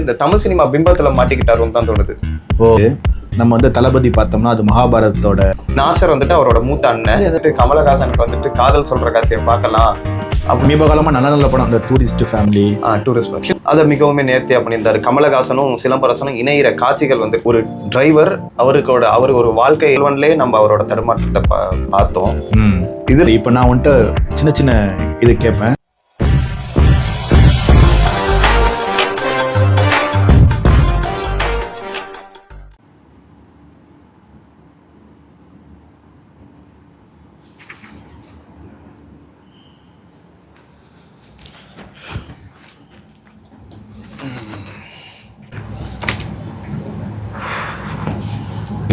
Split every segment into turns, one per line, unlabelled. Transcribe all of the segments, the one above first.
இந்த தமிழ் சினிமா பிம்பத்துல மாட்டிக்கிட்டாருன்னு தான் தோணுது.
ஓ நம்ம வந்து தளபதி பார்த்தோம்னா அது மகாபாரதத்தோட
நாசர் வந்துட்டு அவரோட மூத்த அண்ணன் வந்துட்டு கமலஹாசனுக்கு வந்துட்டு காதல் சொல்ற காட்சியை பார்க்கலாம்.
சமீப காலமா நல்ல நல்ல படம் அந்த டூரிஸ்ட் ஃபேமிலி
டூரிஸ்ட் அதை மிகவும் நேர்த்தியா பண்ணியிருந்தாரு. கமலஹாசனும் சிலம்பரசனும் இணையிற காட்சிகள் வந்து ஒரு டிரைவர் அவருக்கோட அவர் ஒரு வாழ்க்கை இல்வன்லேயே நம்ம அவரோட தடுமாற்றத்தை பார்த்தோம்.
இது இப்போ நான் வந்துட்டு சின்ன சின்ன இது கேட்பேன்.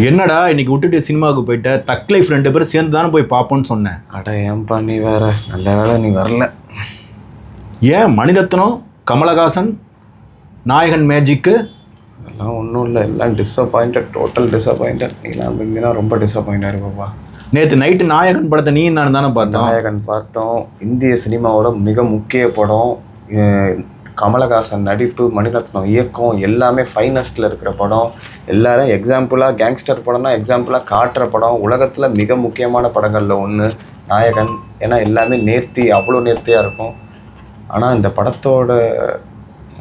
என்னடா இன்னைக்கு விட்டுட்டு சினிமாவுக்கு போயிட்ட? தக் லைஃப் ரெண்டு பேரும் சேர்ந்து தானே போய் பார்ப்போம்னு சொன்னேன்.
அட ஏன்பா நீ வேற? நல்ல வேலை நீ வரல.
ஏன் மணிரத்னம் கமலஹாசன் நாயகன் மேஜிக்கு?
அதெல்லாம் ஒன்றும் இல்லை எல்லாம் டிசப்பாயிண்டட் டோட்டல் டிசப்பாயிண்டட் நீலாம் இருந்தீங்கன்னா ரொம்ப டிசப்பாயிண்டாக இருப்பா
நேற்று நைட்டு நாயகன் படத்தை நீ நான் தானே பார்த்தோம்.
நாயகன் பார்த்தோம். இந்திய சினிமாவோட மிக முக்கிய படம் கமலஹாசன் நடிப்பு மணிரத்னம் இயக்கம் எல்லாமே ஃபைனஸ்டில் இருக்கிற படம். எல்லாரும் எக்ஸாம்பிளாக கேங்ஸ்டர் படம்னா எக்ஸாம்பிளாக காட்டுற படம். உலகத்தில் மிக முக்கியமான படங்களில் ஒன்று நாயகன். ஏன்னா எல்லாமே நேர்த்தி அவ்வளோ நேர்த்தியாக இருக்கும். ஆனால் இந்த படத்தோட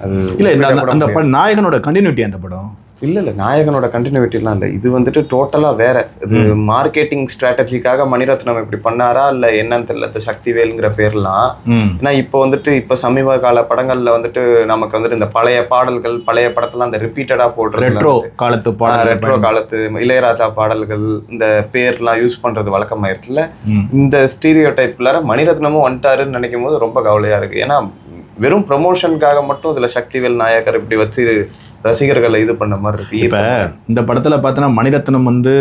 அது
இல்லை அந்த- நாயகனோட கண்டினியூட்டி அந்த படம்.
இல்லை இல்லை நாயகனோட கண்டினியூட்டிலாம் இல்லை. இது வந்துட்டு டோட்டலாக வேற. இது மார்க்கெட்டிங் ஸ்ட்ராட்டஜிக்காக மணிரத்னம் இப்படி பண்ணாரா இல்லை என்னன்னு தெரியல இந்த சக்திவேலுங்கிற பேர்லாம். ஏன்னா இப்போ வந்துட்டு இப்போ சமீப கால படங்கள்ல வந்துட்டு நமக்கு வந்துட்டு இந்த பழைய பாடல்கள் பழைய படத்தெல்லாம் அந்த ரிப்பீட்டடாக போடுறது
ரெட்ரோ காலத்து பாடல்
ரெட்ரோ காலத்து இளையராஜா பாடல்கள் இந்த பேர்லாம் யூஸ் பண்றது வழக்கமாயிருச்சுல. இந்த ஸ்டீரியோ டைப்ல மணிரத்னமும் வந்துட்டாருன்னு நினைக்கும் போது ரொம்ப கவலையா இருக்கு. ஏன்னா வெறும் ப்ரமோஷனுக்காக மட்டும் இதுல சக்திவேல் நாயக்கர் இப்படி வச்சு ரசிகர்களை இது பண்ண மாதிரி இருக்கு.
இப்போ இந்த படத்தில் பார்த்தோன்னா மணிரத்னம் வந்து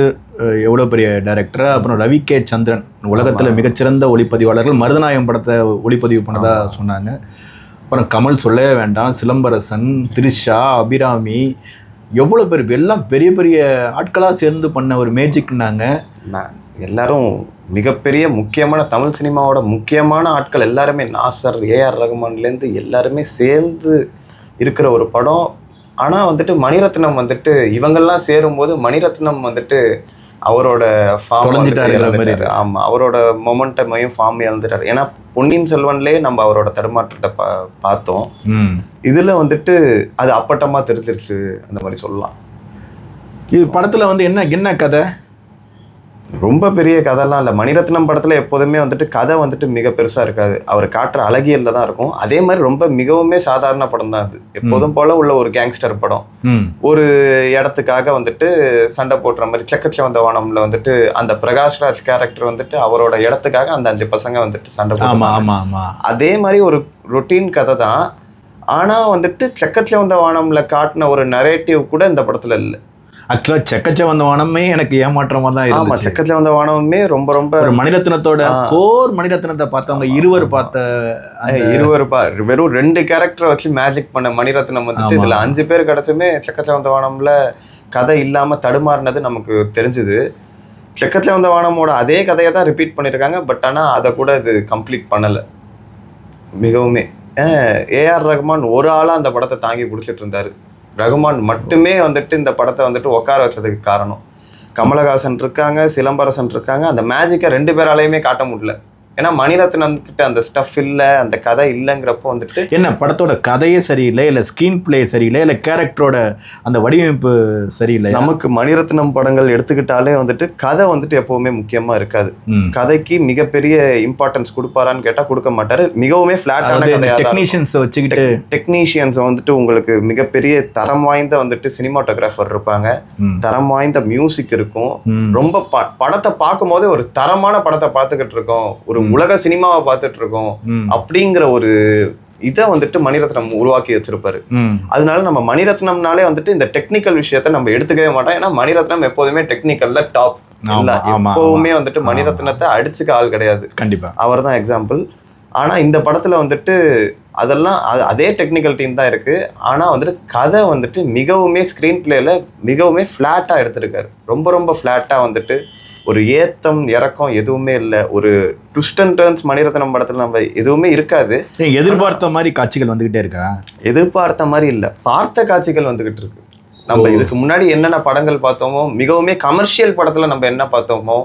எவ்வளோ பெரிய டைரக்டர் அப்புறம் ரவி கே. சந்திரன். உலகத்தில் மிகச்சிறந்த ஒளிப்பதிவாளர்கள். மருதநாயகம் படத்தை ஒளிப்பதிவு பண்ணதா சொன்னாங்க. அப்புறம் கமல் சொல்லவே வேண்டாம். சிலம்பரசன் த்ரிஷா அபிராமி எவ்வளோ பேர் எல்லாம் பெரிய பெரிய ஆட்களாக சேர்ந்து பண்ண ஒரு மேஜிக்னாங்க.
எல்லாரும் மிகப்பெரிய முக்கியமான தமிழ் சினிமாவோட முக்கியமான ஆட்கள் எல்லாருமே நாசர் ஏஆர் ரகுமான்லேருந்து எல்லாருமே சேர்ந்து இருக்கிற ஒரு படம். ஆனால் வந்துட்டு மணிரத்னம் வந்துட்டு இவங்கெல்லாம் சேரும்போது மணிரத்னம் வந்துட்டு அவரோட ஃபார்ம். ஆமாம் அவரோட மொமெண்டமையும் ஃபார்ம் இழந்துட்டார். ஏன்னா பொன்னியின் செல்வன்லேயே நம்ம அவரோட தடுமாற்றத்தை பா பார்த்தோம். இதில் வந்துட்டு அது அப்பட்டமாக தெரிஞ்சிருச்சு அந்த மாதிரி சொல்லலாம்.
இது படத்தில் வந்து என்ன என்ன கதை?
ரொம்ப பெரிய கதைலாம் இல்லை. மணிரத்னம் படத்தில் எப்போதுமே வந்துட்டு கதை வந்துட்டு மிக பெருசாக இருக்காது. அவர் காட்டுற அழகியல்ல தான் இருக்கும். அதே மாதிரி ரொம்ப மிகவுமே சாதாரண படம் தான் அது. எப்போதும் போல உள்ள ஒரு கேங்ஸ்டர் படம். ஒரு இடத்துக்காக வந்துட்டு சண்டை போடுற மாதிரி செக்கச்ச வந்த வானம்ல வந்துட்டு அந்த பிரகாஷ்ராஜ் கேரக்டர் வந்துட்டு அவரோட இடத்துக்காக அந்த அஞ்சு பசங்க வந்துட்டு சண்டை போடுவாங்க அதே மாதிரி ஒரு ரொட்டீன் கதை தான். ஆனால் வந்துட்டு செக்கச்ச வந்த வானம்ல காட்டின ஒரு நரேட்டிவ் கூட இந்த படத்துல இல்லை.
ஆக்சுவலாக செக்கச்ச வந்த வனமே எனக்கு ஏமாற்றமாக தான் இருந்துச்சு.
செக்கச்ச வந்த வானமுமே ரொம்ப ரொம்ப
ஒரு மணிரத்னத்தோட. கோர் மணிரத்னத்தை பார்த்தவங்க இருவர் பார்த்த
இருவர் பா வெறும் ரெண்டு கேரக்டரை வச்சு மேஜிக் பண்ண மணிரத்னம் வந்துட்டு. இதுல அஞ்சு பேர் கிடைச்சுமே செக்கத்துல வந்த வானம்ல கதை இல்லாம தடுமாறினது நமக்கு தெரிஞ்சுது. செக்கத்துல வந்த வானமோட அதே கதையை தான் ரிப்பீட் பண்ணியிருக்காங்க பட் ஆனா அதை கூட இது கம்ப்ளீட் பண்ணல. மிகவுமே. ஏஆர் ரகுமான் ஒரு ஆளா அந்த படத்தை தாங்கி பிடிச்சிட்டு இருந்தாரு. ரகுமான் மட்டுமே வந்துட்டு இந்த படத்தை வந்துட்டு உட்கார வச்சதுக்கு காரணம். கமலஹாசன் இருக்காங்க சிலம்பரசன் இருக்காங்க. அந்த மேஜிக்கை ரெண்டு பேராலையுமே காட்ட முடியல. ஏன்னா மணிரத்னம் கிட்ட அந்த ஸ்டஃப் இல்லை அந்த கதை இல்லைங்கிறப்போ வந்துட்டு
என்ன படத்தோட கதையே சரியில்லை இல்லை ஸ்க்ரீன் பிளே சரியில்லை இல்லை கேரக்டரோட அந்த வடிவமைப்பு சரியில்லை?
நமக்கு மணிரத்னம் படங்கள் எடுத்துக்கிட்டாலே வந்துட்டு கதை வந்துட்டு எப்பவுமே முக்கியமா இருக்காது. கதைக்கு மிகப்பெரிய இம்பார்ட்டன்ஸ் கொடுப்பாரான்னு கேட்டா கொடுக்க மாட்டாரு. மிகவுமே ஃபிளாட்டான
அதாவது
கதையா தான்
டெக்னீஷியன்ஸை வச்சுக்கிட்டு
டெக்னீஷியன்ஸ் வந்துட்டு உங்களுக்கு மிகப்பெரிய தரம் வாய்ந்த வந்துட்டு சினிமாட்டோகிராஃபர் இருப்பாங்க. தரம் வாய்ந்த மியூசிக் இருக்கும். ரொம்ப படத்தை பார்க்கும் போதே ஒரு தரமான படத்தை பார்த்துக்கிட்டு இருக்கோம். ஒரு உலக சினிமாவை பார்த்துட்டு இருக்கோம். அப்படிங்கிற ஒரு இதை வந்துட்டு மணிரத்னம் உருவாக்கி வச்சிருப்பாரு. அதனால நம்ம மணிரத்னம்னாலே வந்துட்டு இந்த டெக்னிக்கல் விஷயத்த நம்ம எடுத்துக்கவே மாட்டோம். ஏன்னா மணிரத்னம் எப்போதுமே டெக்னிக்கல்ல டாப் எப்பவுமே வந்துட்டு மணிரத்னத்தை அடிச்சுக்க ஆள் கிடையாது.
கண்டிப்பா.
அவர் தான் எக்ஸாம்பிள் ஆனா இந்த படத்துல வந்துட்டு அதெல்லாம் அது அதே டெக்னிக்கல் டீம் தான் இருக்குது ஆனால் வந்துட்டு கதை வந்துட்டு மிகவுமே ஸ்க்ரீன் பிளேயில் மிகவுமே ஃப்ளாட்டாக எடுத்திருக்காரு. ரொம்ப ரொம்ப ஃப்ளாட்டாக வந்துட்டு ஒரு ஏத்தம் இறக்கம் எதுவுமே இல்லை. ஒரு ட்விஸ்ட் அண்ட் டர்ன்ஸ் மணிரத்னம் படத்தில் நம்ம எதுவுமே இருக்காது.
எதிர்பார்த்த மாதிரி காட்சிகள் வந்துகிட்டே இருக்கா?
எதிர்பார்த்த மாதிரி இல்லை. பார்த்த காட்சிகள் வந்துகிட்டு இருக்கு. நம்ம. இதுக்கு முன்னாடி என்னென்ன படங்கள் பார்த்தோமோ மிகவுமே கமர்ஷியல் படத்துல நம்ம என்ன பார்த்தோமோ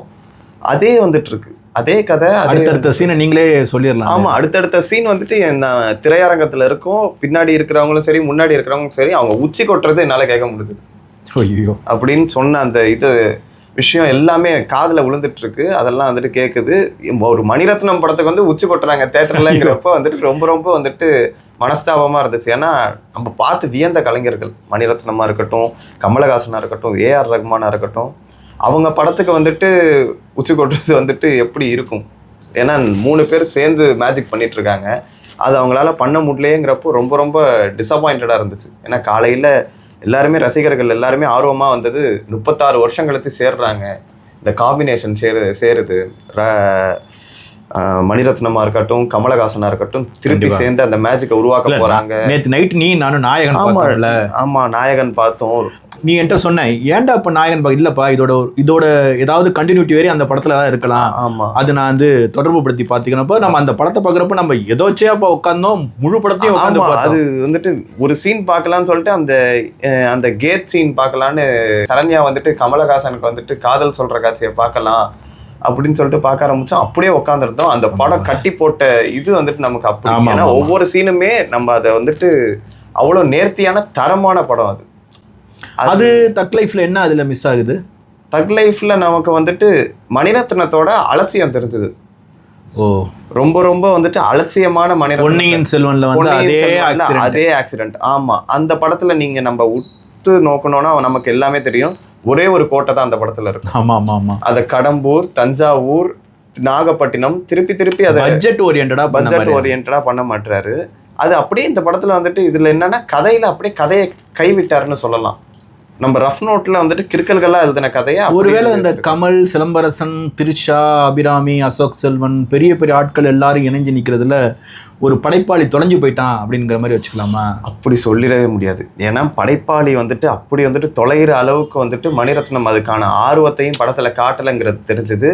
அதே வந்துட்டு இருக்கு. அதே கதை
அடுத்தடுத்த சீனை நீங்களே சொல்லிடலாம்.
ஆமா அடுத்தடுத்த சீன் வந்துட்டு நான் திரையரங்கத்துல இருக்கும் பின்னாடி இருக்கிறவங்களும் சரி முன்னாடி இருக்கிறவங்களும் சரி அவங்க உச்சி கொட்டுறது என்னால கேட்க முடிஞ்சது.
ஐயோ.
அப்படின்னு சொன்ன அந்த இது விஷயம் எல்லாமே காதுல விழுந்துட்டு இருக்கு அதெல்லாம் வந்துட்டு கேட்குது ஒரு மணிரத்னம் படத்துக்கு வந்து உச்சி கொட்டுறாங்க தேட்டர்லங்கிறப்ப வந்துட்டு ரொம்ப ரொம்ப வந்துட்டு மனஸ்தாபமா இருந்துச்சு. ஏன்னா நம்ம பார்த்து வியந்த கலைஞர்கள். மணிரத்னமா இருக்கட்டும் கமலஹாசனா இருக்கட்டும் ஏஆர் ரஹ்மானா இருக்கட்டும் அவங்க படத்துக்கு வந்துட்டு உச்சி கொட்டுறது வந்துட்டு எப்படி இருக்கும்? ஏன்னா மூணு பேர் சேர்ந்து மேஜிக் பண்ணிட்டு இருக்காங்க. அது அவங்களால பண்ண முடியலையேங்கிறப்போ ரொம்ப ரொம்ப டிசப்பாயிண்டடாக இருந்துச்சு. ஏன்னா காலையில் எல்லாருமே ரசிகர்கள் எல்லாருமே ஆர்வமாக வந்தது முப்பத்தாறு வருஷம் கழிச்சு சேர்றாங்க. இந்த காம்பினேஷன் சேரு சேருது. ர- ஆஹ் மணிரத்னமா இருக்கட்டும் கமலஹாசனா இருக்கட்டும் திருப்பி. சேர்ந்து அந்த மேஜிக்கை உருவாக்க போறாங்க.
நேத்து நைட் நீ நானும் நாயகன்
ஆமா
பார்த்தோம்ல.
ஆமா நாயகன் பார்த்தோம்.
நீ என்கிட்ட சொன்ன ஏன்டா இப்ப நாயகன் பா இல்லப்பா இதோட இதோட ஏதாவது கண்டினியூட்டி வரை அந்த படத்துல தான் இருக்கலாம்.
ஆமா.
அது நான் வந்து தொடர்பு படுத்தி பாத்துக்கிறப்ப நம்ம அந்த படத்தை பாக்குறப்ப நம்ம எதோச்சையாப்பா உட்காந்தோம் முழு படத்தையும் உட்காந்து
அது வந்துட்டு ஒரு சீன் பார்க்கலாம்னு சொல்லிட்டு அந்த அந்த கேட் சீன் பார்க்கலான்னு சரண்யா வந்துட்டு கமலஹாசனுக்கு வந்துட்டு காதல் சொல்ற காட்சியை பார்க்கலாம் அப்படின்னு சொல்லிட்டு பார்க்க ஆரம்பிச்சோம். அப்படியே உட்காந்துருந்தோம் அந்த படம் கட்டி போட்ட இது வந்துட்டு நமக்கு அப்படி. ஏன்னா. ஒவ்வொரு சீனுமே நம்ம அதை வந்துட்டு அவ்வளோ நேர்த்தியான தரமான படம் அது.
அது தக் லைஃப்ல என்ன அதுல மிஸ் ஆகுது?
தக் லைஃப்ல நமக்கு வந்துட்டு மணிரத்னத்தோட அலட்சியம் தெரிஞ்சது.
ஓ.
ரொம்ப ரொம்ப வந்துட்டு அலட்சியமான மணிரத்னம்
பொன்னியின் செல்வன்ல வந்து அதே
அதே ஆக்சிடென்ட் ஆமா. அந்த படத்துல நீங்க நம்ம உத்து நோக்கணும்னா நமக்கு எல்லாமே தெரியும். ஒரே ஒரு கோட்டை தான் அந்த படத்துல இருக்கும்
ஆமா ஆமா ஆமா.
அத கடம்பூர் தஞ்சாவூர் நாகப்பட்டினம் திருப்பி திருப்பி அதை
பட்ஜெட் ஓரியன்டா
பட்ஜெட் ஓரியன்டா பண்ண மாட்டாரு அது அப்படியே இந்த படத்துல வந்துட்டு இதுல என்னன்னா கதையில அப்படியே கதையை கைவிட்டாருன்னு சொல்லலாம். நம்ம ரஃப் நோட்ல வந்துட்டு கிறுக்கல்களா எழுதின கதையை?
ஒருவேளை இந்த. கமல் சிலம்பரசன் திரிஷா அபிராமி அசோக் செல்வன் பெரிய பெரிய ஆட்கள் எல்லாரும் இணைஞ்சு நிக்கிறதுல ஒரு படைப்பாளி தொலைஞ்சு போயிட்டான் அப்படிங்கிற மாதிரி வச்சுக்கலாமா?
அப்படி சொல்லிடவே முடியாது. ஏன்னா படைப்பாளி வந்துட்டு அப்படி வந்துட்டு தொலைகிற அளவுக்கு வந்துட்டு மணிரத்னம் அதுக்கான ஆர்வத்தையும் படத்துல காட்டலைங்கிறது தெரிஞ்சது.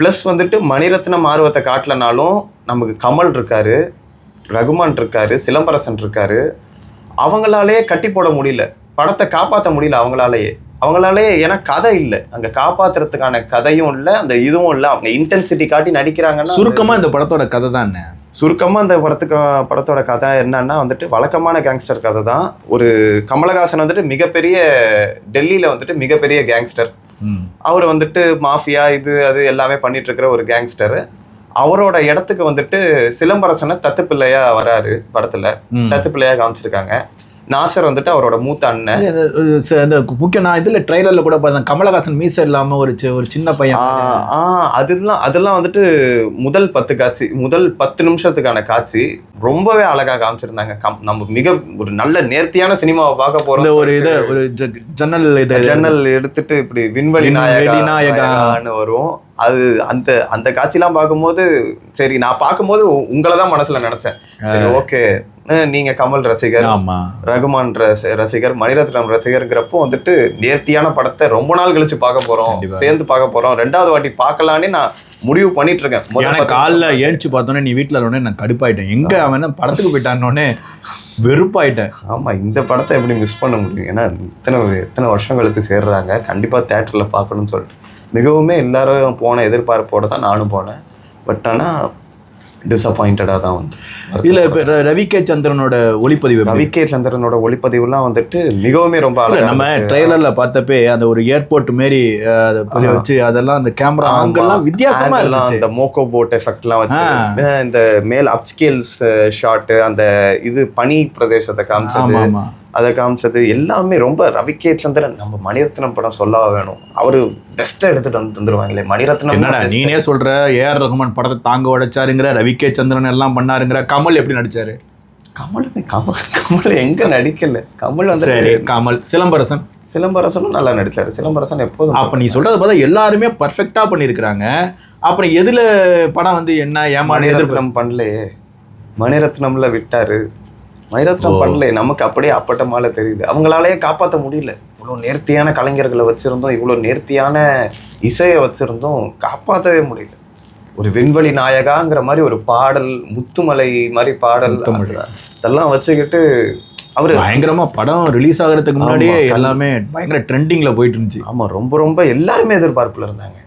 ப்ளஸ் வந்துட்டு மணிரத்னம் ஆர்வத்தை காட்டலனாலும் நமக்கு கமல் இருக்காரு ரகுமான் இருக்காரு சிலம்பரசன் இருக்காரு. அவங்களாலேயே கட்டி போட முடியல. படத்தை காப்பாற்ற முடியல அவங்களாலேயே. அவங்களாலேயே ஏன்னா கதை இல்லை. அங்கே காப்பாத்துறதுக்கான கதையும் இல்லை அந்த இதுவும் இல்லை. அவங்க இன்டென்சிட்டி காட்டி நடிக்கிறாங்கன்னா
சுருக்கமா இந்த படத்தோட கதை தான் என்ன?
சுருக்கமாக அந்த படத்துக்கு படத்தோட கதை என்னன்னா வந்துட்டு வழக்கமான கேங்ஸ்டர் கதை தான். ஒரு கமலஹாசன் வந்துட்டு மிகப்பெரிய டெல்லியில் வந்துட்டு மிகப்பெரிய கேங்ஸ்டர் அவர் வந்துட்டு மாஃபியா இது அது எல்லாமே பண்ணிட்டு இருக்கிற ஒரு கேங்ஸ்டர் அவரோட இடத்துக்கு வந்துட்டு சிலம்பரசனை தத்து பிள்ளையா வராரு படத்துல. தத்து பிள்ளையா காமிச்சிருக்காங்க. நாசர் வந்துட்டு அவரோட மூத்த அண்ணன்.
இந்த முக்கிய நான் இதுல ட்ரைலர்ல கூட பார்த்தேன் கமலஹாசன் மீச இல்லாம ஒரு ஒரு சின்ன பையன்.
ஆ, அதெல்லாம் அதெல்லாம் வந்துட்டு முதல் பத்து காட்சி முதல் பத்து நிமிஷத்துக்கான காட்சி ரொம்பவே அழகா காமிச்சிருந்தாங்க. கம்- நம்ம மிக ஒரு நல்ல நேர்த்தியான சினிமாவை பார்க்க போறோம்
ஒரு இத ஒரு ஜன்னல் இது
ஜன்னல் எடுத்துட்டு இப்படி விண்வெளி
விண்வெளி
நாயகா
நாயகா.
நாயகான்னு வரும் அது அந்த அந்த காட்சிலாம் பார்க்கும்போது சரி நான் பார்க்கும்போது உங்களை தான் மனசுல நினைச்சேன். சரி ஓகே. நீங்க கமல் ரசிகர்
ஆமா.
ரகுமான் ரசி- ரசிகர் மணிரத்னம் ரசிகர்ங்கிறப்போ வந்துட்டு நேர்த்தியான படத்தை ரொம்ப நாள் கழிச்சு பார்க்க போறோம்.
கண்டிப்பா.
சேர்ந்து பார்க்க போறோம். ரெண்டாவது வாட்டி பார்க்கலான்னு நான் முடிவு பண்ணிட்டு இருக்கேன்
காலைல ஏஞ்சி பார்த்தோன்னே நீ வீட்டில் உடனே நான் கடுப்பாயிட்டேன். எங்க அவன் படத்துக்கு போயிட்டான்னொடனே வெறுப்பாயிட்டேன்.
ஆமா இந்த படத்தை எப்படி மிஸ் பண்ண முடியும்? ஏன்னா இத்தனை இத்தனை வருஷம் கழிச்சு சேர்றாங்க. கண்டிப்பா தேட்டர்ல பார்க்கணும்னு சொல்லிட்டு. மிகவுமே எல்லாரும் போன எதிர்பார்ப்போட தான் நானும் போனேன் பட் ஆனா டிசப்பாயிண்டடாக தான் வந்து
இதுல இப்ப ர- ரவி கே சந்திரனோட ஒளிப்பதிவு எப்படி?
ரவி கே சந்திரனோட ஒளிப்பதிவுலாம் வந்துட்டு மிகவுமே ரொம்ப
இல்ல,
அழகா
நம்ம. ட்ரெய்லர்ல பார்த்தப்பே அந்த ஒரு ஏர்போர்ட் மாரி அதை. வச்சு அதெல்லாம் அந்த கேமரா
ஆமா.
ஆங்கெல்லாம் வித்தியாசமா
Angle எல்லாம்
இருந்துச்சு
இந்த மோக்கோ போட் எஃபெக்ட்லாம் வச்சு இந்த மேல் அப்ஸ்கேல்ஸ் ஷாட் அந்த இது பனி பிரதேசத்தை காமிச்சது அதை காமிச்சது எல்லாமே ரொம்ப ரவிகே சந்திரன். நம்ம மணிரத்னம் படம் சொல்லவா வேணும். அவரு பெஸ்ட்டா எடுத்துட்டு வந்து தந்துருவாங்களே மணிரத்னம்
என்னடா. நீனே சொல்ற ஏஆர் ரகுமான் படத்தை தாங்க உடைச்சாருங்கிற ரவி கே சந்திரன் எல்லாம் பண்ணாருங்கிற கமல் எப்படி நடிச்சாரு?
கமலுமே கமல் கமல் எங்க நடிக்கல? கமல் வந்து
சரி கமல். சிலம்பரசன்.
சிலம்பரசனும் நல்லா நடிச்சாரு. சிலம்பரசன் எப்போதும்
அப்ப நீ சொல்றத பார்த்தா எல்லாருமே பர்ஃபெக்டா பண்ணியிருக்கிறாங்க. அப்புறம் எதுல படம் வந்து என்ன ஏமாறு எதிர்ப்பு?
பண்ணலையே. மணிரத்னம்ல விட்டாரு. மணிரத்னம் பண்ணல நமக்கு அப்படியே அப்பட்டமால தெரியுது. அவங்களாலேயே காப்பாற்ற முடியல. இவ்வளோ நேர்த்தியான கலைஞர்களை வச்சிருந்தோம் இவ்வளோ நேர்த்தியான இசையை வச்சிருந்தோம் காப்பாற்றவே முடியல. ஒரு விண்வெளி நாயகாங்கிற மாதிரி ஒரு பாடல் முத்துமலை மாதிரி பாடல் அதெல்லாம் வச்சுக்கிட்டு அவரு
பயங்கரமா படம் ரிலீஸ் ஆகிறதுக்கு முன்னாடியே எல்லாமே பயங்கர ட்ரெண்டிங்ல போயிட்டு இருந்துச்சு.
ஆமாம் ரொம்ப ரொம்ப எல்லாருமே எதிர்பார்ப்பில் இருந்தாங்க.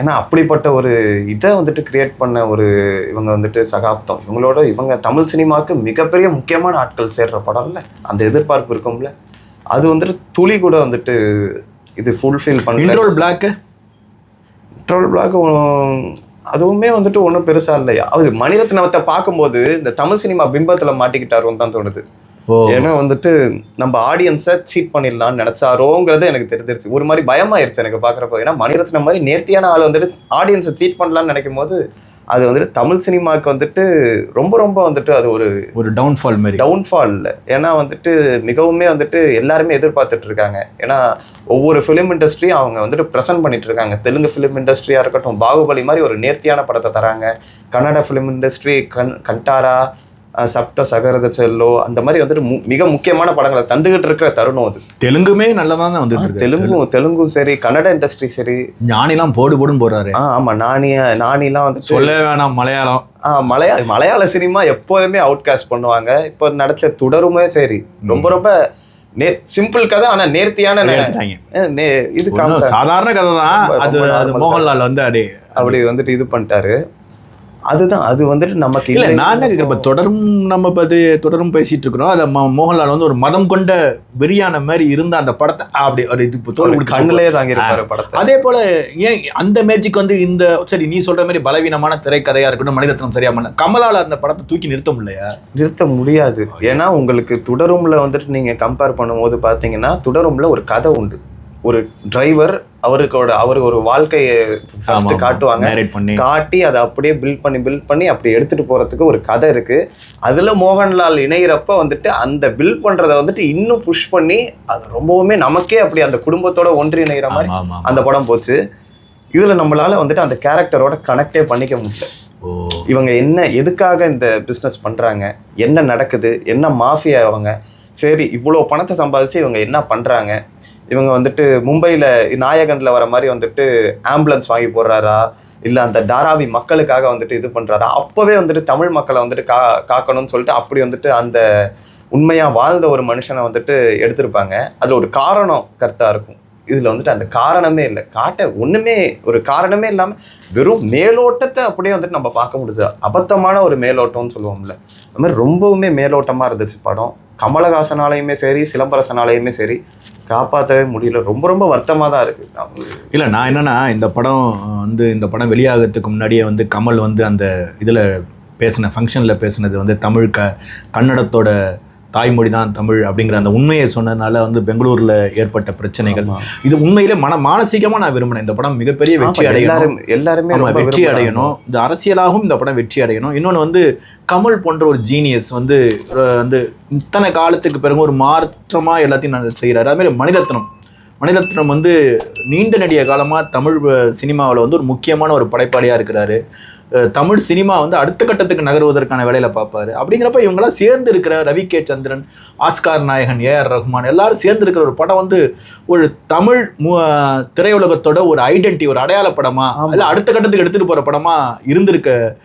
ஏன்னா அப்படிப்பட்ட ஒரு இதை வந்துட்டு கிரியேட் பண்ண ஒரு இவங்க வந்துட்டு சகாப்தம். இவங்களோட இவங்க தமிழ் சினிமாவுக்கு மிகப்பெரிய முக்கியமான ஆட்கள் சேர்ற படம்ல அந்த எதிர்பார்ப்பு இருக்கும்ல. அது வந்துட்டு துளி கூட வந்துட்டு இது ஃபுல்ஃபில் பண்ணல.
இன்ட்ரோல் பிளாக்
ட்ரோல் பிளாக் அதுவுமே வந்துட்டு ஒன்றும் பெருசா இல்லையா? அது மணிரத்னத்தை பார்க்கும்போது இந்த தமிழ் சினிமா பிம்பத்தில் மாட்டிக்கிட்டாரோன்னு தான் தோணுது. ஏன்னா வந்துட்டு நம்ம ஆடியன்ஸை சீட் பண்ணிடலாம்னு நினைச்சாரோங்கிறது எனக்கு தெரிஞ்சிருச்சு. ஒரு மாதிரி பயமாயிருச்சு எனக்கு பார்க்குறப்போ. ஏன்னா மணிரத்னம் மாதிரி நேர்த்தியான ஆள் வந்துட்டு ஆடியன்ஸை சீட் பண்ணலாம்னு நினைக்கும் போது அது வந்துட்டு தமிழ் சினிமாவுக்கு வந்துட்டு ரொம்ப ரொம்ப வந்துட்டு அது ஒரு
ஒரு டவுன்ஃபால் மாதிரி.
டவுன்ஃபால் ஏன்னா வந்துட்டு மிகவுமே வந்துட்டு எல்லாருமே எதிர்பார்த்துட்டு இருக்காங்க ஏன்னா ஒவ்வொரு ஃபிலிம் இண்டஸ்ட்ரியும் அவங்க வந்துட்டு ப்ரெசென்ட் பண்ணிட்டு இருக்காங்க தெலுங்கு ஃபிலிம் இண்டஸ்ட்ரியாக இருக்கட்டும் பாகுபலி மாதிரி ஒரு நேர்த்தியான படத்தை தராங்க. கன்னட ஃபிலிம் இண்டஸ்ட்ரி கண் கண்டாரா சப்த சகரத செல்லோ அந்த மாதிரி வந்துட்டு மிக முக்கியமான படங்களை தந்துகிட்டு இருக்கிற தருணம் அது.
தெலுங்குமே நல்லா தான் வந்துட்டு இருக்கு.
தெலுங்கும் சரி கன்னட இண்டஸ்ட்ரி சரி.
ஞானிலாம் போடு போடுன்னு போறாரு
ஆ ஆமா நானிய நானிலாம் வந்துட்டு
சொல்ல வேணாம் மலையாளம்.
ஆ மலையா மலையாள சினிமா எப்போதுமே அவுட்காஸ்ட் பண்ணுவாங்க. இப்போ நடிச்ச தொடருமே சரி. ரொம்ப ரொம்ப நே சிம்பிள் கதை ஆனா நேர்த்தியான இது.
சாதாரண கதை தான் அது மோகன்லால் வந்து அடே
அப்படி வந்துட்டு இது பண்ணிட்டாரு. அதுதான் அது வந்துட்டு நமக்கு
இல்ல. நான் என்ன கேட்குறேன் தொடரும் நம்ம பத்தி தொடரும் பேசிட்டு இருக்கிறோம். அதுல மோகன்லால் வந்து ஒரு மதம் கொண்ட வெறியான மாதிரி இருந்த அந்த படத்தை அப்படி ஒரு இது தோல்
கண்ணிலே தாங்கியிருப்பாரு படத்தை.
அதே போல ஏன் அந்த மேஜிக் வந்து இந்த சரி நீ சொல்ற மாதிரி பலவீனமான திரைக்கதையா இருக்கட்டும் மனிதத்தனம் சரியா பண்ணல. கமலால அந்த படத்தை தூக்கி நிறுத்த முடியலையா?
நிறுத்த முடியாது. ஏன்னா உங்களுக்கு தொடரும்ல வந்துட்டு நீங்க கம்பேர் பண்ணும்போது பாத்தீங்கன்னா தொடரும்ல ஒரு கதை உண்டு. ஒரு டிரைவர் அவருக்கோட அவருக்கு ஒரு வாழ்க்கையை ஃபர்ஸ்ட் காட்டுவாங்க. காட்டி அதை அப்படியே பில்ட் பண்ணி பில்ட் பண்ணி அப்படி எடுத்துட்டு போறதுக்கு ஒரு கதை இருக்கு. அதுல மோகன்லால் இணையிறப்ப வந்துட்டு அந்த பில்ட் பண்றதை வந்துட்டு இன்னும் புஷ் பண்ணி அது ரொம்பவுமே நமக்கே அப்படி அந்த குடும்பத்தோட ஒன்றி இணைகிற மாதிரி. அந்த படம் போச்சு. இதுல நம்மளால வந்துட்டு அந்த கேரக்டரோட கனெக்டே பண்ணிக்க முடியல. இவங்க என்ன எதுக்காக இந்த பிஸ்னஸ் பண்றாங்க? என்ன நடக்குது? என்ன மாஃபியா அவங்க? சரி இவ்வளோ பணத்தை சம்பாதிச்சு இவங்க என்ன பண்றாங்க? இவங்க வந்துட்டு மும்பையில் நாயகனில் வர மாதிரி வந்துட்டு ஆம்புலன்ஸ் வாங்கி போடுறாரா? இல்லை அந்த தாராவி மக்களுக்காக வந்துட்டு இது பண்ணுறாரா அப்போவே வந்துட்டு தமிழ் மக்களை வந்துட்டு கா காக்கணும்னு சொல்லிட்டு அப்படி வந்துட்டு அந்த உண்மையாக வாழ்ந்த ஒரு மனுஷனை வந்துட்டு எடுத்திருப்பாங்க. அதில் ஒரு காரணம் கருத்தாக இருக்கும். இதில் வந்துட்டு அந்த காரணமே இல்லை. காட்ட ஒன்றுமே ஒரு காரணமே இல்லாமல் வெறும் மேலோட்டத்தை அப்படியே வந்துட்டு நம்ம பார்க்க முடியுது அபத்தமான ஒரு மேலோட்டம்னு சொல்லுவோம்ல. அது மாதிரி ரொம்பவுமே மேலோட்டமாக இருந்துச்சு படம். கமலஹாசனாலையுமே சரி சிலம்பரசனாலையுமே சரி. காப்பாற்றவே முடியல. ரொம்ப ரொம்ப வருத்தமாக தான் இருக்குது
இல்லை நான் என்னென்னா இந்த படம் வந்து இந்த படம் வெளியாகிறதுக்கு முன்னாடியே வந்து கமல் வந்து அந்த இதில் பேசின ஃபங்க்ஷனில் பேசினது வந்து தமிழ் க கன்னடத்தோட தாய்மொழி தான் தமிழ் அப்படிங்கிற அந்த உண்மையை சொன்னதுனால வந்து பெங்களூரில் ஏற்பட்ட பிரச்சனைகள். இது உண்மையிலே மன மானசீகமாக நான் விரும்பினேன் இந்த படம் மிகப்பெரிய வெற்றி அடையணும்.
எல்லாரும்
வெற்றி. அடையணும். இந்த அரசியலாகவும் இந்த படம் வெற்றி அடையணும். இன்னொன்று வந்து கமல் போன்ற ஒரு ஜீனியஸ் வந்து வந்து இத்தனை காலத்துக்கு பிறகு ஒரு மாற்றமாக எல்லாத்தையும் நான் செய்கிறாரு அதுமாதிரி மணிரத்னம் மணிரத்னம் வந்து நீண்ட நெடிய காலமாக தமிழ் சினிமாவில் வந்து ஒரு முக்கியமான ஒரு படைப்பாளியாக இருக்கிறாரு. தமிழ் சினிமா வந்து அடுத்த கட்டத்துக்கு நகருவதற்கான வேலையில பார்ப்பாரு. அப்படிங்கிறப்ப இவங்கெல்லாம் சேர்ந்து இருக்கிற ரவி கே சந்திரன் ஆஸ்கார் நாயகன் ஏ ஆர் ரஹ்மான் எல்லாரும் சேர்ந்து இருக்கிற ஒரு படம் வந்து ஒரு தமிழ் மு- திரையுலகத்தோட ஒரு ஐடென்டி ஒரு அடையாள படமா. இல்ல அடுத்த கட்டத்துக்கு எடுத்துட்டு போற படமா இருந்திருக்க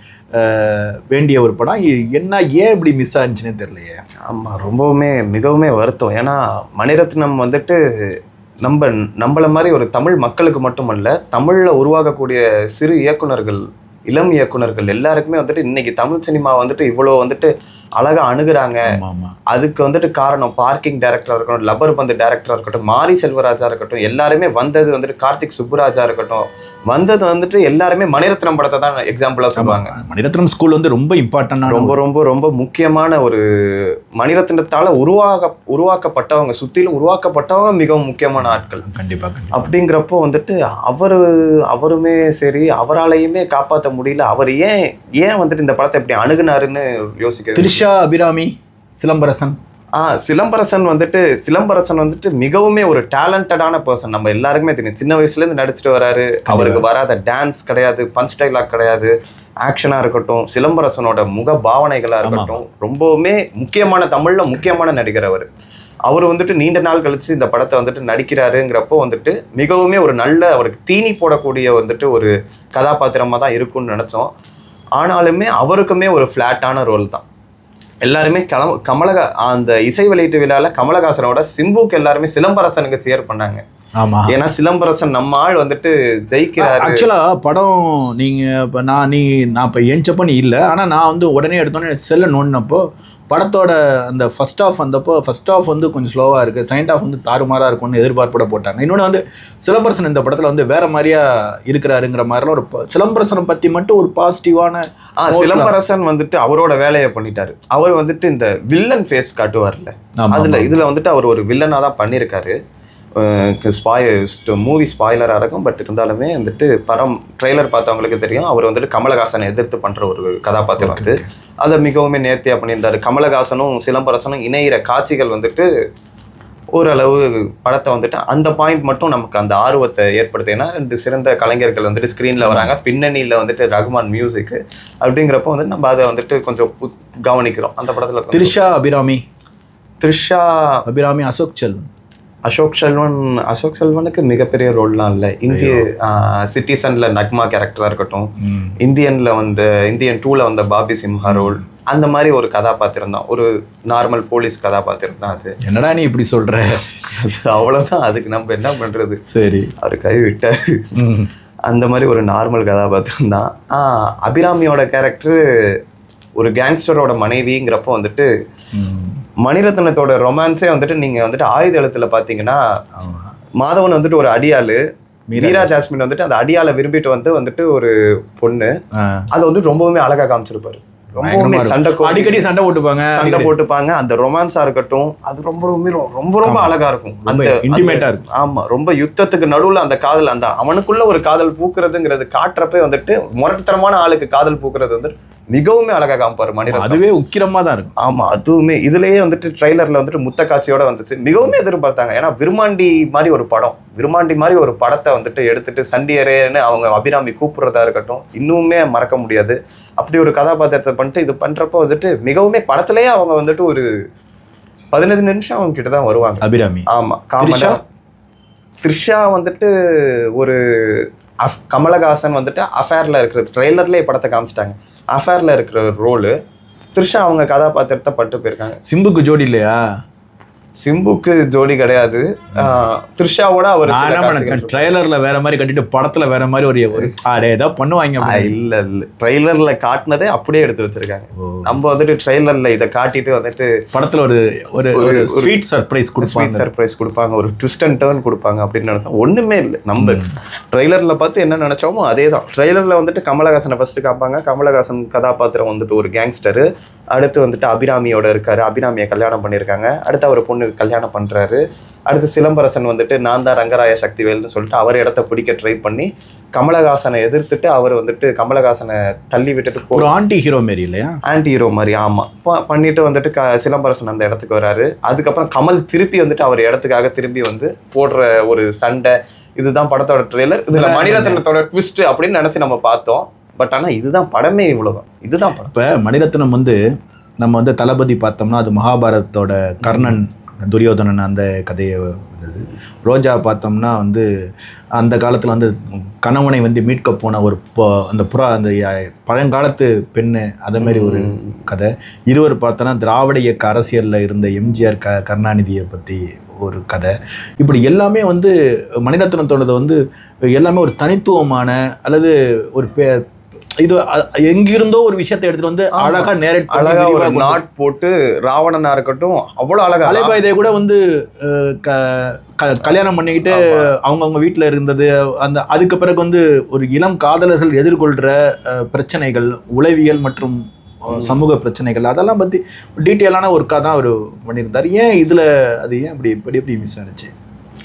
வேண்டிய ஒரு படம். இது என்ன ஏன் இப்படி மிஸ் ஆச்சுன்னே தெரியலையே.
ஆமா ரொம்பவுமே மிகவுமே வருத்தம். ஏன்னா மணிரத்னம் வந்துட்டு நம்ம நம்மள மாதிரி ஒரு தமிழ் மக்களுக்கு மட்டுமல்ல தமிழ்ல உருவாகக்கூடிய சிறு இயக்குனர்கள் இளம் இயக்குநர்கள் எல்லாருக்குமே வந்துட்டு இன்னைக்கு தமிழ் சினிமா வந்துட்டு இவ்வளோ வந்துட்டு அழகா அணுகுறாங்க. அதுக்கு வந்துட்டு காரணம் பார்க்கிங் டைரக்டரா இருக்கட்டும் லப்பர் பந்து டைரக்டரா இருக்கட்டும் மாரி செல்வராஜா இருக்கட்டும் எல்லாருமே வந்தது வந்துட்டு கார்த்திக் சுப்புராஜா இருக்கட்டும். வந்தது வந்துட்டு எல்லாருமே மணிரத்னம் படத்தை தான் எக்ஸாம்பிளா சொல்லுவாங்க.
மணிரத்னம் ஸ்கூல் வந்து ரொம்ப இம்பார்ட்டன்டான
ரொம்ப ரொம்ப ரொம்ப முக்கியமான ஒரு மணிரத்னத்தால உருவாக உருவாக்கப்பட்டவங்க சுத்திலும் உருவாக்கப்பட்டவங்க மிகவும் முக்கியமான ஆட்கள்.
கண்டிப்பா கண்டிப்பா.
அப்படிங்கிறப்போ வந்துட்டு அவரு அவருமே சரி அவராலையுமே காப்பாற்ற முடியல. அவர் ஏன் ஏன் வந்துட்டு இந்த படத்தை இப்படி அணுகுனாருன்னு யோசிக்க
திரிஷா அபிராமி சிலம்பரசன்.
ஆ சிலம்பரசன் வந்துட்டு சிலம்பரசன் வந்துட்டு மிகவுமே ஒரு டேலண்டடான பர்சன் நம்ம எல்லாருக்குமே தெரியும். சின்ன வயசுல இருந்து நடிச்சிட்டு வராரு. அவருக்கு வராத டான்ஸ் கிடையாது பஞ்ச் டைலாக் கிடையாது ஆக்ஷனாக இருக்கட்டும் சிலம்பரசனோட முக பாவனைகளாக இருக்கட்டும் ரொம்பவுமே முக்கியமான தமிழில் முக்கியமான நடிகர் அவர். அவர் வந்துட்டு நீண்ட நாள் கழிச்சு இந்த படத்தை வந்துட்டு நடிக்கிறாருங்கிறப்போ வந்துட்டு மிகவுமே ஒரு நல்ல அவருக்கு தீனி போடக்கூடிய வந்துட்டு ஒரு கதாபாத்திரமாக தான் இருக்கும்னு நினச்சோம். ஆனாலுமே அவருக்குமே ஒரு ஃப்ளாட்டான ரோல் தான். எல்லாருமே கலம் கமலகா அந்த இசை வெளியீட்டு விழாவில் கமலஹாசனோட சிம்புக்கு எல்லாருமே சிலம்பரசனுக்கு சேர் பண்ணாங்க.
ஆமா.
ஏன்னா சிலம்பரசன் நம்ம ஆள் வந்துட்டு ஜெயிக்கிறாரு.
ஆக்சுவலா படம் நீங்க இப்போ நான் நீ நான் இப்போ ஏஞ்சப்போ நீ இல்லை ஆனால் நான் வந்து உடனே எடுத்தோன்னே செல்லை நோண்டினப்போ படத்தோட அந்த ஃபர்ஸ்ட் ஆஃப் வந்தப்போ ஃபர்ஸ்ட் ஆஃப் வந்து கொஞ்சம் ஸ்லோவாக இருக்குது செகண்ட் ஆஃப் வந்து தாறுமாறாக இருக்கும்னு எதிர்பார்ப்போட போட்டாங்க. இன்னொன்று வந்து சிலம்பரசன் இந்த படத்தில் வந்து வேற மாதிரியா இருக்கிறாருங்கிற மாதிரிலாம் ஒரு சிலம்பரசனை பற்றி மட்டும் ஒரு பாசிட்டிவான
சிலம்பரசன் வந்துட்டு அவரோட வேலையை பண்ணிட்டாரு. அவர் வந்துட்டு இந்த வில்லன் ஃபேஸ் காட்டுவார்ல. அதுல இதுல வந்துட்டு அவர் ஒரு வில்லனா தான் பண்ணியிருக்காரு. ஸ்பாய் மூவி ஸ்பாய்லராக இருக்கும். பட் இருந்தாலுமே வந்துட்டு படம் ட்ரெய்லர் பார்த்தவங்களுக்கு தெரியும். அவர் வந்துட்டு கமலஹாசனை எதிர்த்து பண்ற ஒரு கதாபாத்திரம் வந்து அதை. மிகவும் நேர்த்தியாக பண்ணியிருந்தாரு. கமலஹாசனும் சிலம்பரசனும் இணையிற காட்சிகள் வந்துட்டு ஓரளவு படத்தை வந்துட்டு அந்த பாயிண்ட் மட்டும் நமக்கு அந்த ஆர்வத்தை ஏற்படுத்து ஏன்னா ரெண்டு சிறந்த கலைஞர்கள் வந்துட்டு ஸ்க்ரீனில் வராங்க. பின்னணியில் வந்துட்டு ரகுமான் மியூசிக்கு அப்படிங்கிறப்போ வந்து நம்ம அதை வந்துட்டு கொஞ்சம் கவனிக்கிறோம். அந்த படத்தில்
திரிஷா அபிராமி.
த்ரிஷா
அபிராமி அசோக் செல்வன்.
அசோக் செல்வன் அசோக் செல்வனுக்கு மிகப்பெரிய ரோல்லாம் இல்லை. இந்திய சிட்டிசனில் நக்மா கேரக்டராக இருக்கட்டும். இந்தியன்ல வந்த இந்தியன் டூல வந்த பாபி சிம்ஹா ரோல் அந்த மாதிரி ஒரு கதாபாத்திரம் தான் ஒரு நார்மல் போலீஸ் கதாபாத்திரம் தான் அது.
என்னடா நீ இப்படி சொல்ற?
அது அவ்வளோதான் அதுக்கு நம்ம என்ன பண்றது?
சரி.
அவர் கை விட்டாரு. அந்த மாதிரி ஒரு நார்மல் கதாபாத்திரம் தான் அபிராமியோட கேரக்டர் ஒரு கேங்ஸ்டரோட மனைவிங்கிறப்போ வந்துட்டு. மணிரத்னத்தோட ரொமான்ஸே வந்துட்டு நீங்க வந்துட்டு ஆயுத எழுத்துல பாத்தீங்கன்னா
ஆமா.
மாதவன் வந்துட்டு ஒரு அடியாளு
மீரா
ஜாஸ்மின். வந்துட்டு அந்த அடியாளை விரும்பிட்டு வந்து வந்துட்டு ஒரு பொண்ணு. அதை வந்து ரொம்பவுமே அழகா காமிச்சிருப்பாரு. ரொம்பவுமே. சண்டை
அடிக்கடி சண்டை போட்டுப்பாங்க.
சண்டை போட்டுப்பாங்க. அந்த ரொமான்ஸா இருக்கட்டும் அது ரொம்ப ரொம்ப ரொம்ப அழகா இருக்கும். அந்த
இன்டிமேட்டா இருக்கும்.
ஆமா. ரொம்ப யுத்தத்துக்கு நடுவுல அந்த காதல் அந்த அவனுக்குள்ள ஒரு காதல் பூக்குறதுங்கிறது காட்டுறப்ப வந்துட்டு முரட்டுத்தனமான ஆளுக்கு காதல் பூக்குறது வந்துட்டு மிகவுமே அழகா காமிப்பாரு மணிரத்னம்.
அதுவே உக்கிரமா தான் இருக்கும்.
ஆமா அதுவுமே இதுலயே வந்துட்டு ட்ரைலர்ல வந்துட்டு முத்த காட்சியோட வந்துச்சு. மிகவும் எதிர்பார்த்தாங்க. ஏன்னா விருமாண்டி மாதிரி ஒரு படம். விருமாண்டி மாதிரி ஒரு படத்தை வந்துட்டு எடுத்துட்டு சண்டியரேன்னு அவங்க அபிராமி கூப்பிடுறதா இருக்கட்டும் இன்னுமே மறக்க முடியாது. அப்படி ஒரு கதாபாத்திரத்தை பண்ணிட்டு இது பண்றப்போ வந்துட்டு மிகவுமே படத்திலேயே அவங்க வந்துட்டு ஒரு பதினஞ்சு நிமிஷம் அவங்க கிட்ட தான் வருவாங்க.
அபிராமி.
ஆமா
த்ரிஷா?
காமனா த்ரிஷா வந்துட்டு ஒரு அஃப் கமலஹாசன் வந்துட்டு அஃபேர்ல இருக்கிறது. ட்ரெய்லர்லேயே படத்தை காமிச்சிட்டாங்க. அஃபேரில் இருக்கிற ரோலு த்ரிஷா அவங்க கதாபாத்திரத்தை பட்டு போயிருக்காங்க.
சிம்புக்கு ஜோடி இல்லையா?
சிம்புக்கு ஜோடி கிடையாது. த்ரிஷாவோட அவர்
ட்ரெய்லர்ல வேற மாதிரி கட்டிட்டு படத்துல வேற மாதிரி ஒரு ஒரு ஏதோ பண்ணுவாங்க.
இல்ல இல்ல. ட்ரெய்லர்ல காட்டினதே அப்படியே எடுத்து வச்சிருக்காங்க. நம்ம வந்துட்டு ட்ரெய்லர்ல இதை காட்டிட்டு வந்துட்டு
படத்துல ஒரு ஒரு ஸ்வீட் சர்ப்ரைஸ்
ஸ்வீட்
கொடுப்பாங்க.
சர்ப்ரைஸ் கொடுப்பாங்க. ஒரு ட்விஸ்ட் அண்ட் டேர்ன் கொடுப்பாங்க அப்படின்னு நினைச்சோம் ஒண்ணுமே இல்லை. நம்ம ட்ரெய்லர்ல பார்த்து என்ன நினைச்சோமோ அதே தான் ட்ரெய்லர்ல வந்துட்டு கமலஹாசனை ஃபர்ஸ்ட் காப்பாங்க. கமலஹாசன் கதாபாத்திரம் வந்துட்டு ஒரு கேங்ஸ்டரு அடுத்து வந்துட்டு அபிராமியோட இருக்காரு. அபிராமியை கல்யாணம் பண்ணியிருக்காங்க. அடுத்து அவர் பொண்ணு கல்யாணம் பண்றாரு. அடுத்து சிலம்பரசன் வந்துட்டு நான் தான் ரங்கராய சக்திவேல்னு சொல்லிட்டு அவர் இடத்த பிடிக்க ட்ரை பண்ணி கமலஹாசனை எதிர்த்துட்டு அவர் வந்துட்டு கமலஹாசனை தள்ளி விட்டுட்டு
ஒரு ஆன்டி ஹீரோ மாரி இல்லையா?
ஆன்டி ஹீரோ மாதிரி ஆமாம் பண்ணிட்டு வந்துட்டு க சிலம்பரசன் அந்த இடத்துக்கு வராரு. அதுக்கப்புறம் கமல் திருப்பி வந்துட்டு அவர் இடத்துக்காக திரும்பி வந்து போடுற ஒரு சண்டை இதுதான் படத்தோட ட்ரெய்லர் இதுல மணிரத்னத்தோட ட்விஸ்ட் அப்படின்னு நினைச்சு நம்ம பார்த்தோம். பட் ஆனா இதுதான் படமே இவ்வளவுதான். இதுதான் படம்.
இப்போ மணிரத்னம் வந்து நம்ம வந்து தளபதி பார்த்தோம்னா அது மகாபாரதத்தோட கர்ணன் துரியோதனன் அந்த கதையை வந்தது. ரோஜா பார்த்தோம்னா வந்து அந்த காலத்தில் வந்து கணவனை வந்து மீட்க போன ஒரு பொ- அந்த புறா அந்த பழங்காலத்து பெண்ணு அதே மாதிரி ஒரு கதை. இருவர் பார்த்தோன்னா திராவிட இயக்க அரசியலில் இருந்த எம்ஜிஆர் க கருணாநிதியை பற்றி ஒரு கதை. இப்படி எல்லாமே வந்து மணிரத்னத்தோடது வந்து எல்லாமே ஒரு தனித்துவமான அல்லது ஒரு பே இது எங்கிருந்தோ ஒரு விஷயத்தை எடுத்துட்டு வந்து. அழகா நேரட்
அழகா ஒரு நாட் போட்டு ராவணனா இருக்கட்டும் அவ்வளவு அழகா.
அலைபாயுதே கூட வந்து கல்யாணம் பண்ணிக்கிட்டு. அவங்கவுங்க வீட்டில் இருந்தது அந்த அதுக்கு பிறகு வந்து ஒரு இளம் காதலர்கள் எதிர்கொள்கிற பிரச்சனைகள் உளவியல் மற்றும் சமூக பிரச்சனைகள் அதெல்லாம் பற்றி டீட்டெயிலான ஒர்க்காக தான் அவர் பண்ணியிருந்தார். ஏன் இதில் அது ஏன் அப்படி இப்படி எப்படி மிஸ் ஆனிச்சு?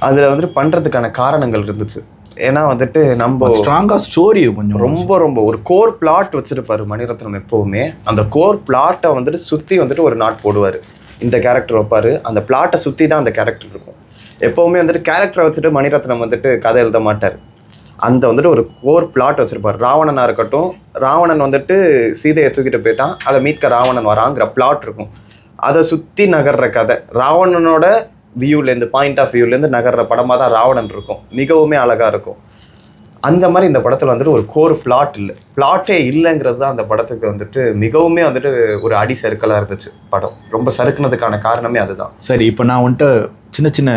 அதுல வந்துட்டு பண்றதுக்கான காரணங்கள் இருந்துச்சு. ஏன்னா வந்துட்டு நம்ம
ஸ்ட்ராங்காக ஸ்டோரி கொஞ்சம்
ரொம்ப ரொம்ப ஒரு கோர் பிளாட் வச்சிருப்பாரு மணிரத்னம் எப்பவுமே. அந்த கோர் பிளாட்டை வந்துட்டு சுத்தி வந்துட்டு ஒரு நாட் போடுவாரு. இந்த கேரக்டர் வைப்பாரு. அந்த பிளாட்டை சுத்தி தான் அந்த கேரக்டர் இருக்கும். எப்பவுமே வந்துட்டு கேரக்டரை வச்சுட்டு மணிரத்னம் வந்துட்டு கதை எழுத மாட்டார். அந்த வந்துட்டு ஒரு கோர் பிளாட் வச்சிருப்பார். ராவணனா இருக்கட்டும் ராவணன் வந்துட்டு சீதையை தூக்கிட்டு போயிட்டான். அதை மீட்க ராவணன் வராங்கிற பிளாட் இருக்கும். அதை சுற்றி நகர்ற கதை. ராவணனோட வியூலேருந்து பாயிண்ட் ஆஃப் வியூலேருந்து நகர்ற படமாக தான் ராவணன் இருக்கும். மிகவுமே அழகாக இருக்கும். அந்த மாதிரி இந்த படத்தில் வந்துட்டு ஒரு கோர் பிளாட் இல்லை. பிளாட்டே இல்லைங்கிறது தான் அந்த படத்துக்கு வந்துட்டு மிகவுமே வந்துட்டு ஒரு அடி சறுக்கலாக இருந்துச்சு படம். ரொம்ப சறுக்குனதுக்கான காரணமே அதுதான்.
சரி இப்போ நான் வந்துட்டு சின்ன சின்ன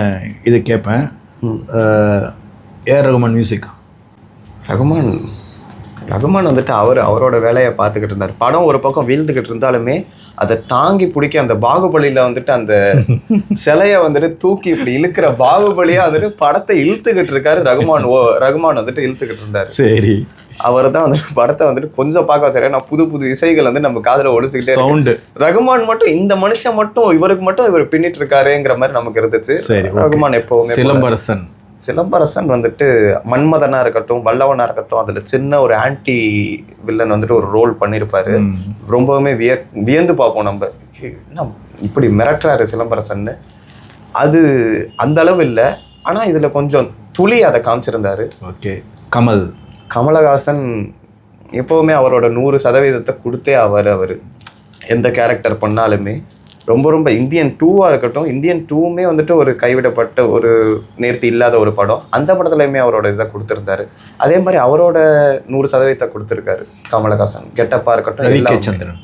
இது கேட்பேன். A R Rahman music
Rahman Rahman வந்துட்டு அவர் அவரோட வேலையை பார்த்துக்கிட்டு இருந்தார். படம் ஒரு பக்கம் வீழ்ந்துக்கிட்டு இருந்தாலுமே அதை தாங்கி பிடிக்க அந்த பாகுபலியில் வந்துட்டு அந்த சிலையை வந்துட்டு தூக்கி இப்படி இழுக்கிற பாகுபலியா வந்துட்டு படத்தை இழுத்துக்கிட்டு இருக்காரு ரகுமான். ஓ ரகுமான் வந்துட்டு இழுத்துக்கிட்டு இருந்தார்.
சரி.
அவர் தான் வந்துட்டு படத்தை வந்துட்டு கொஞ்சம் பார்க்க வச்சாரு. ஏன்னா புது புது இசைகள் வந்து நம்ம காதுல ஒழிச்சுக்கிட்டே.
சவுண்டு
ரகுமான் மட்டும் இந்த மனுஷன் மட்டும் இவருக்கு மட்டும் இவர் பின்னிட்டு இருக்காருங்கிற மாதிரி நமக்கு இருந்துச்சு. ரகுமான் எப்பவுமே
சிலம்பரசன்.
சிலம்பரசன் வந்துட்டு மன்மதனா இருக்கட்டும் வல்லவனா இருக்கட்டும் அதுல சின்ன ஒரு ஆன்டி வில்லன் வந்துட்டு ஒரு ரோல் பண்ணியிருப்பாரு. ரொம்பவுமே விய வியந்து பார்ப்போம் நம்ம. என்ன இப்படி மிரட்டுறாரு சிலம்பரசன்னு. அது அந்த அளவு இல்லை. ஆனா இதுல கொஞ்சம் துளி அதை காமிச்சிருந்தாரு.
ஓகே. கமல்.
கமலஹாசன் எப்போவுமே அவரோட நூறு சதவீதத்தை கொடுத்தே ஆவார் அவர். எந்த கேரக்டர் பண்ணாலுமே. ரொம்ப ரொம்ப இந்தியன் டூவாக இருக்கட்டும் இந்தியன் டூவுமே வந்துட்டு ஒரு கைவிடப்பட்ட ஒரு நேர்த்தி இல்லாத ஒரு படம். அந்த படத்துலையுமே அவரோட இதை கொடுத்துருந்தாரு. அதே மாதிரி அவரோட நூறு சதவீதத்தை கொடுத்துருக்காரு கமலஹாசன். கெட்டப்பாக இருக்கட்டும்
ரவி கே
எல்லாமே.
சந்திரன்.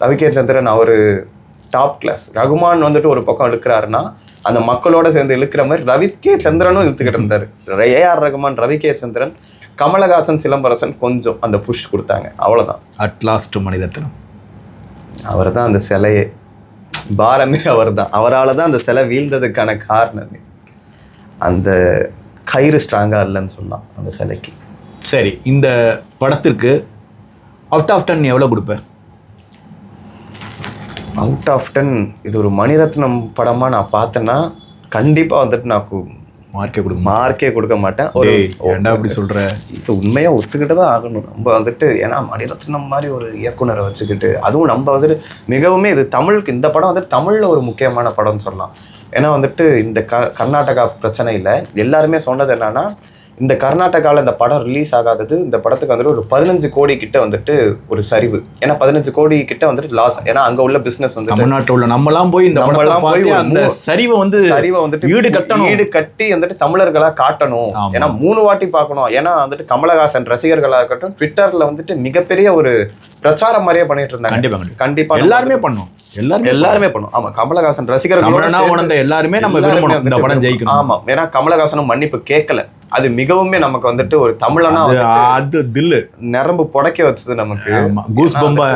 ரவி கே சந்திரன் அவர் டாப் கிளாஸ் ரகுமான் வந்துட்டு ஒரு பக்கம் இழுக்கிறாருன்னா அந்த மக்களோட சேர்ந்து இழுக்கிற மாதிரி ரவி கே சந்திரனும் இழுத்துக்கிட்டு இருந்தாரு. A R Rahman Ravi K Chandran Kamal Haasan Silambarasan கொஞ்சம் அந்த புஷ் கொடுத்தாங்க. அவ்வளவுதான்.
At last Mani Ratnam.
அவர் தான் அந்த சிலையே. பாரமே அவர் தான் அவரால் தான் அந்த சிலை வீழ்ந்ததுக்கான காரணமே அந்த கயிறு ஸ்ட்ராங்காக இல்லைன்னு சொல்லலாம் அந்த சிலைக்கு.
சரி இந்த படத்திற்கு அவுட் ஆஃப் டென் எவ்வளோ கொடுப்பேன்
அவுட் ஆஃப் டென் இது ஒரு மணிரத்னம் படமாக நான் பார்த்தேன்னா கண்டிப்பாக வந்துட்டு நான்
மார்க்கே கொடுக்க
மார்க்கே கொடுக்க மாட்டேன். ஒரு
ஏன்டா அப்படி சொல்ற?
இப்போ உண்மையாக ஒத்துக்கிட்டு தான் ஆகணும். நம்ம வந்துட்டு ஏன்னா மணிரத்னம் மாதிரி ஒரு இயக்குனரை வச்சுக்கிட்டு அதுவும் நம்ம வந்துட்டு மிகவுமே இது தமிழுக்கு இந்த படம் வந்துட்டு தமிழில் ஒரு முக்கியமான படம்னு சொல்லலாம். ஏன்னா வந்துட்டு இந்த க கர்நாடகா பிரச்சனையில் எல்லாருமே சொன்னது என்னன்னா இந்த கர்நாடகாவில் இந்த படம் ரிலீஸ் ஆகாதது இந்த படத்துக்கு வந்துட்டு ஒரு பதினஞ்சு கோடி கிட்ட வந்துட்டு ஒரு சரிவு. ஏன்னா பதினஞ்சு கோடி கிட்ட வந்துட்டு லாஸ் ஏன்னா அங்கே உள்ள பிஸ்னஸ் வந்து
தமிழ்நாட்டில் உள்ள நம்மலாம் போய் இந்த
நம்மலாம் போய்
அந்த சரிவை வந்து
சரிவை வந்துட்டு
ஈடு கட்டணும்.
ஈடு கட்டி வந்துட்டு தமிழர்களா காட்டணும். ஏன்னா மூணு வாட்டி பார்க்கணும். ஏன்னா வந்துட்டு கமலஹாசன் ரசிகர்களா இருக்கட்டும் ட்விட்டர்ல வந்துட்டு மிகப்பெரிய ஒரு பிரச்சாரம் மாதிரியே பண்ணிட்டு இருந்தாங்க.
கண்டிப்பா கண்டிப்பா.
கண்டிப்பா
எல்லாருமே பண்ணோம். எல்லாருமே
எல்லாருமே பண்ணும். ஆமா கமலஹாசன் ரசிகர்கள்
உணர்ந்த எல்லாருமே நம்ம விரும்பணும். இந்த படம் ஜெயிக்கணும்.
ஆமா ஏன்னா கமலஹாசனும் மன்னிப்பு கேட்கல. அது மிகவுமே நமக்கு வந்துட்டு ஒரு தமிழனா
அது தில்லு.
நரம்பு புடைக்க வச்சது நமக்கு.
கூஸ் பம்பா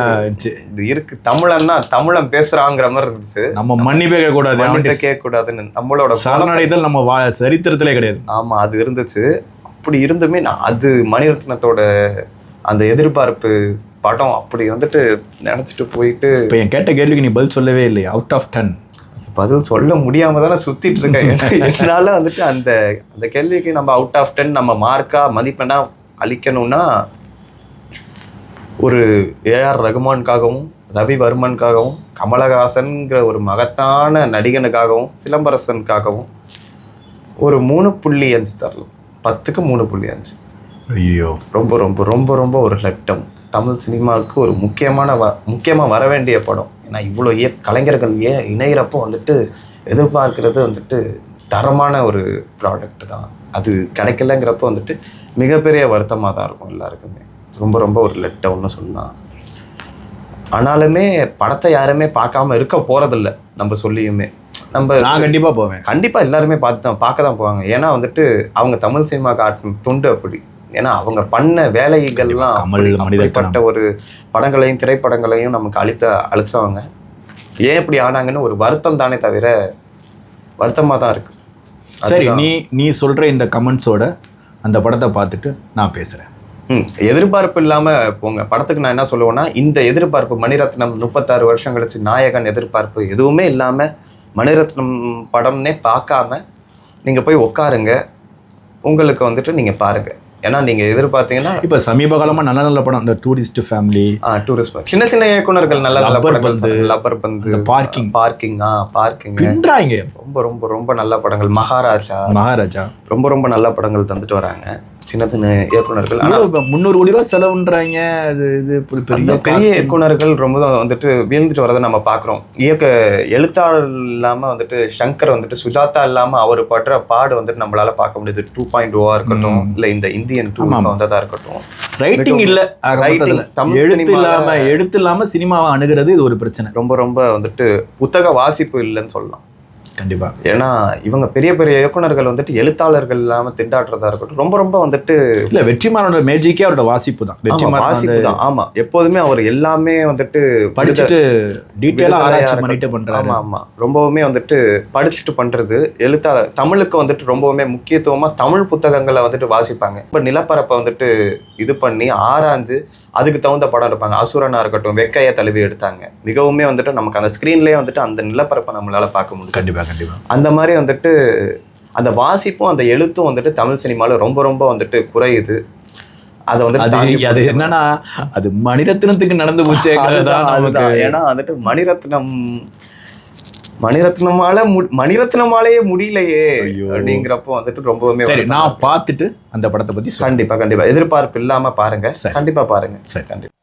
இது இருக்கு. தமிழன்னா தமிழன் பேசுறாங்கிற மாதிரி இருந்துச்சு.
நம்ம மன்னிப்பே கேட்க கூடாது
கேட்க கூடாதுன்னு நம்மளோட
சரணடைதல் நம்ம சரித்திரத்திலே கிடையாது.
ஆமா அது இருந்துச்சு. அப்படி இருந்துமே நான் அது மணிரத்னத்தோட அந்த எதிர்பார்ப்பு படம் அப்படி வந்துட்டு நினைச்சிட்டு போயிட்டு
இப்போ என் கேட்ட கேள்விக்கு நீ பதில் சொல்லவே இல்லை அவுட் ஆஃப் டென்
பதில் சொல்ல முடியாம தானே சுத்திட்டு இருக்கேன். என்னால வந்துட்டு அந்த அந்த கேள்விக்கு நம்ம அவுட் ஆஃப் டென் நம்ம மார்க்கா மதிப்பெண்ணா அளிக்கணும்னா ஒரு ஏஆர் ரகுமானுக்காகவும் ரவி வர்மனுக்காகவும் கமலஹாசன்கிற ஒரு மகத்தான நடிகனுக்காகவும் சிலம்பரசனுக்காகவும் ஒரு மூணு புள்ளி அஞ்சு தரலாம். பத்துக்கு மூணு புள்ளி அஞ்சு.
ஐயோ
ரொம்ப ரொம்ப ரொம்ப ரொம்ப ஒரு லட்டம். தமிழ் சினிமாவுக்கு ஒரு முக்கியமான வ முக்கியமாக வர வேண்டிய படம். ஏன்னா இவ்வளோ இய கலைஞர்கள் ஏன் இணையிறப்போ வந்துட்டு எதிர்பார்க்கிறது வந்துட்டு தரமான ஒரு ப்ராடக்ட் தான். அது கிடைக்கலங்கிறப்போ வந்துட்டு மிகப்பெரிய வருத்தமாக தான் இருக்கும் எல்லாருக்குமே. ரொம்ப ரொம்ப ஒரு லெட்டம்னு சொல்லலாம் ஆனாலுமே படத்தை யாருமே பார்க்காம இருக்க போகிறதில்ல நம்ம சொல்லியுமே. நம்ம
நான் கண்டிப்பா போவேன்.
கண்டிப்பா எல்லாருமே பார்த்து தான் பார்க்க தான் போவாங்க. ஏன்னா வந்துட்டு அவங்க தமிழ் சினிமா காட்டும் துண்டு அப்படி. ஏன்னா அவங்க பண்ண வேலைகள்லாம். அப்படிப்பட்ட ஒரு படங்களையும் திரைப்படங்களையும் நமக்கு அளித்த அழிச்சவங்க. ஏன் இப்படி ஆனாங்கன்னு ஒரு வருத்தம் தானே தவிர வருத்தமா தான் இருக்கு.
சரி. நீ நீ சொல்ற இந்த கமெண்ட்ஸோட அந்த படத்தை பார்த்துட்டு நான் பேசுறேன்.
ம், எதிர்பார்ப்பு இல்லாம போங்க. படத்துக்கு நான் என்ன சொல்லுவேன்னா இந்த எதிர்பார்ப்பு மணிரத்னம் முப்பத்தாறு வருஷம் கழிச்சு நாயகன் எதிர்பார்ப்பு எதுவுமே இல்லாம மணிரத்னம் படம்னே பார்க்காம நீங்க போய் உட்காருங்க. உங்களுக்கு வந்துட்டு நீங்க பாருங்க. ஏன்னா நீங்க எதிர்பார்த்தீங்கன்னா
இப்போ சமீப காலமா நல்ல நல்ல படம் இந்த டூரிஸ்ட் ஃபேமிலி
டூரிஸ்ட் சின்ன சின்ன இயக்குனர்கள் நல்ல நல்ல
பந்து,
லப்பர் பந்து
பார்க்கிங்
பார்க்கிங் ஆ பார்க்கிங்
பின்றாங்க
ரொம்ப ரொம்ப ரொம்ப நல்ல படங்கள். மகாராஜா.
மகாராஜா.
ரொம்ப ரொம்ப நல்ல படங்கள் தந்துட்டு வராங்க. சின்ன சின்ன இயக்குனர்கள் ஆனா
இவ்வளவு முந்நூறு கோடி ரூபா செலவுன்றாங்க. அது இது பெரிய
பெரிய. இயக்குனர்கள் ரொம்ப வந்துட்டு வீழ்ந்துட்டு வரதை நம்ம பார்க்குறோம். இயக்க எழுத்தாளர் இல்லாமல் வந்துட்டு சங்கர் வந்துட்டு சுஜாதா இல்லாமல் அவர் படுற பாடு வந்துட்டு நம்மளால பார்க்க முடியுது. டூ பாயிண்ட் ஓவா இருக்கட்டும். இல்லை இந்த இந்தியன் டூ
ஆமா, ஆமா.
வந்ததா இருக்கட்டும்.
ரைட்டிங் இல்ல. எழுத்து
சினிமால-
இல்லாம எழுத்து இல்லாம சினிமாவை அணுகிறது இது ஒரு பிரச்சனை.
ரொம்ப ரொம்ப வந்துட்டு புத்தக வாசிப்பு இல்லைன்னு சொல்லலாம்.
கண்டிப்பா.
ஏன்னா இவங்க பெரிய பெரிய இயக்குனர்கள் வந்துட்டு எழுத்தாளர்கள் இல்லாமல் திண்டாடுறதா இருக்கட்டும் ரொம்ப ரொம்ப வந்துட்டு
இல்ல வெற்றிமாறனோட மேஜிக்கே அவரோட வாசிப்பு தான் வெற்றிமாறன்
வாசிப்பு தான் ஆமா எப்போதுமே அவர் எல்லாமே வந்துட்டு
படிச்சுட்டு டீட்டெயிலா
விடுதலையா
ஆராய்ச்சி. பண்ணிட்டு பண்றாரு.
ஆமா ஆமா. ரொம்பவுமே வந்துட்டு படிச்சுட்டு பண்றது எழுத்தா தமிழுக்கு வந்துட்டு ரொம்பவுமே முக்கியத்துவமா தமிழ் புத்தகங்களை வந்துட்டு வாசிப்பாங்க. இப்ப நிலப்பரப்பை வந்துட்டு இது பண்ணி ஆராய்ஞ்சு அதுக்கு தகுந்த படம் எடுப்பாங்க. அசுரனா இருக்கட்டும் வெக்கைய தழுவி எடுத்தாங்க. மிகவுமே வந்துட்டு நமக்கு அந்த ஸ்க்ரீன்லயே வந்துட்டு அந்த நிலப்பரப்பை நம்மளால பார்க்க முடியும்
கண்டிப்பா கண்டிப்பா.
அந்த மாதிரி வந்துட்டு அந்த வாசிப்பும் அந்த எழுத்தும் வந்துட்டு தமிழ் சினிமால ரொம்ப ரொம்ப வந்துட்டு குறையுது. அதை வந்துட்டு
அது. என்னன்னா அது மணிரத்னத்துக்கு நடந்து போச்சே.
ஏன்னா வந்துட்டு மணிரத்னம் மணிரத்னமால மணிரத்னமாலேயே முடியலையே. அப்படிங்கிறப்போ வந்துட்டு ரொம்பவுமே
சரி நான். பார்த்துட்டு அந்த படத்தை பத்தி
கண்டிப்பா கண்டிப்பா எதிர்பார்ப்பு இல்லாம பாருங்க
சரி.
கண்டிப்பா பாருங்க
சரி.
கண்டிப்பா